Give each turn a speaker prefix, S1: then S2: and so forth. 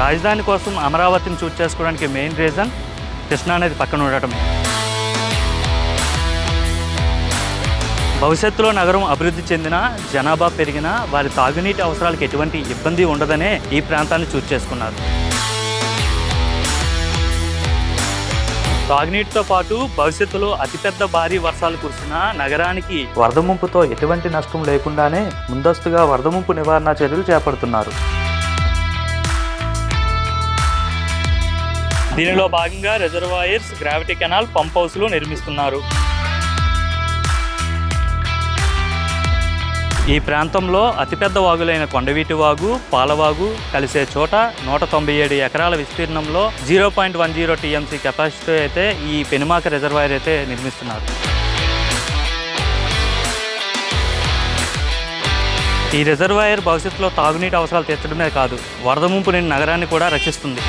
S1: రాజధాని కోసం అమరావతిని చూస్ చేసుకోవడానికి మెయిన్ రీజన్ కృష్ణా నది పక్కన ఉండటం భవిష్యత్తులో నగరం అభివృద్ధి చెందిన జనాభా పెరిగినా వారి తాగునీటి అవసరాలకు ఎటువంటి ఇబ్బంది ఉండదనే ఈ ప్రాంతాన్ని చూస్ చేసుకున్నారు. తాగునీటితో పాటు భవిష్యత్తులో అతిపెద్ద భారీ వర్షాలు కురిసిన నగరానికి వరద ముంపుతో ఎటువంటి నష్టం లేకుండానే ముందస్తుగా వరద ముంపు నివారణ చర్యలు చేపడుతున్నారు. దీనిలో భాగంగా రిజర్వాయర్స్ గ్రావిటీ కెనాల్ పంప్ హౌస్లు నిర్మిస్తున్నారు. ఈ ప్రాంతంలో అతిపెద్ద వాగులైన కొండవీటి వాగు పాలవాగు కలిసే చోట నూట తొంభై ఏడు ఎకరాల విస్తీర్ణంలో zero point one zero TMC capacity అయితే ఈ పెనుమాక రిజర్వాయర్ అయితే నిర్మిస్తున్నారు. ఈ రిజర్వాయర్ భవిష్యత్తులో తాగునీటి అవసరాలు తీర్చడమే కాదు వరద ముంపు నగరాన్ని కూడా రక్షిస్తుంది.